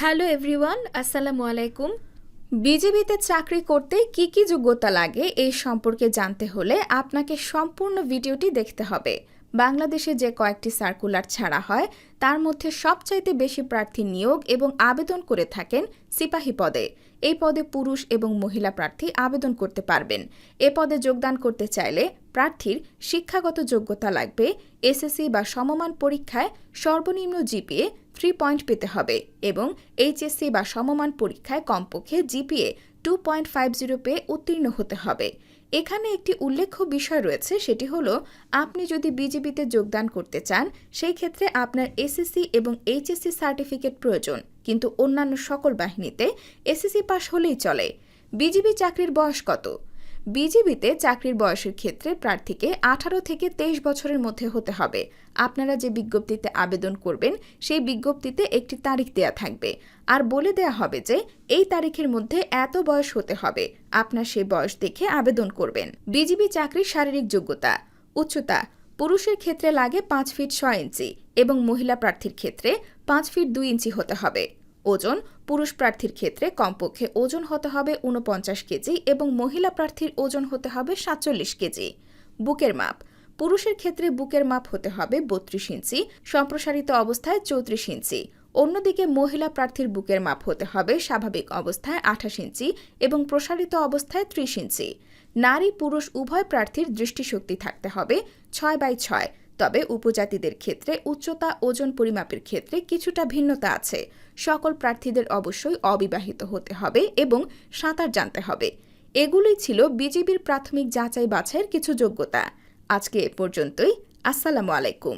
Hello everyone, আসসালামু আলাইকুম। বিজেপিতে চাকরি করতে কি কি যোগ্যতা লাগে এই সম্পর্কে জানতে হলে আপনাকে সম্পূর্ণ ভিডিওটি দেখতে হবে। বাংলাদেশে যে কয়েকটি সার্কুলার ছাড়া হয়, তার মধ্যে সবচাইতে বেশি প্রার্থী নিয়োগ এবং আবেদন করে থাকেন সিপাহী পদে। এই পদে পুরুষ এবং মহিলা প্রার্থী আবেদন করতে পারবেন। এ পদে যোগদান করতে চাইলে প্রার্থীর শিক্ষাগত যোগ্যতা লাগবে, এসএসসি বা সমমান পরীক্ষায় সর্বনিম্ন জিপিএ থ্রি পয়েন্ট পেতে হবে এবং এইচএসসি বা সমমান পরীক্ষায় কমপক্ষে GPA two point five zero পেয়ে উত্তীর্ণ হতে হবে। এখানে একটি উল্লেখ্য বিষয় রয়েছে, সেটি হলো, আপনি যদি বিজেপিতে যোগদান করতে চান, সেই ক্ষেত্রে আপনার এসএসসি এবং এইচএসসি সার্টিফিকেট প্রয়োজন। কিন্তু অন্যান্য সকল বাহিনীতে এসএসসি পাশ হলেই চলে। বিজিবি চাকরির বয়স কত? বিজিবিতে চাকরির বয়সের ক্ষেত্রে প্রার্থীকে আঠারো থেকে তেইশ বছরের মধ্যে হতে হবে। আপনারা যে বিজ্ঞপ্তিতে আবেদন করবেন, সেই বিজ্ঞপ্তিতে একটি তারিখ দেয়া থাকবে। আর বলে দেয়া হবে যে, এই তারিখের মধ্যে এত বয়স হতে হবে। আপনার সেই বয়স দেখে আবেদন করবেন। বিজিবি চাকরির শারীরিক যোগ্যতা। উচ্চতা, পুরুষের ক্ষেত্রে লাগে পাঁচ ফিট ছয় ইঞ্চি এবং মহিলা প্রার্থীর ক্ষেত্রে পাঁচ ফিট দুই ইঞ্চি হতে হবে। ওজন পুরুষ প্রার্থীর ক্ষেত্রে কমপক্ষে ওজন হতে হবে উনপঞ্চাশ কেজি এবং মহিলা প্রার্থীর ওজন হতে হবে সাতচল্লিশ কেজি। বুকের মাপ। পুরুষের ক্ষেত্রে বুকের মাপ হতে হবে বত্রিশ ইঞ্চি, সম্প্রসারিত অবস্থায় চৌত্রিশ ইঞ্চি। অন্যদিকে মহিলা প্রার্থীর বুকের মাপ হতে হবে স্বাভাবিক অবস্থায় আঠাশ ইঞ্চি এবং প্রসারিত অবস্থায় ত্রিশ ইঞ্চি। নারী পুরুষ উভয় প্রার্থীর দৃষ্টিশক্তি থাকতে হবে ছয় বাই ছয়। তবে উপজাতিদের ক্ষেত্রে উচ্চতা, ওজন পরিমাপের ক্ষেত্রে কিছুটা ভিন্নতা আছে। সকল প্রার্থীদের অবশ্যই অবিবাহিত হতে হবে এবং সাঁতার জানতে হবে। এগুলোই ছিল বিজেপির প্রাথমিক যাচাই বাছাইয়ের কিছু যোগ্যতা। আজকে এ পর্যন্তই। আসসালামু আলাইকুম।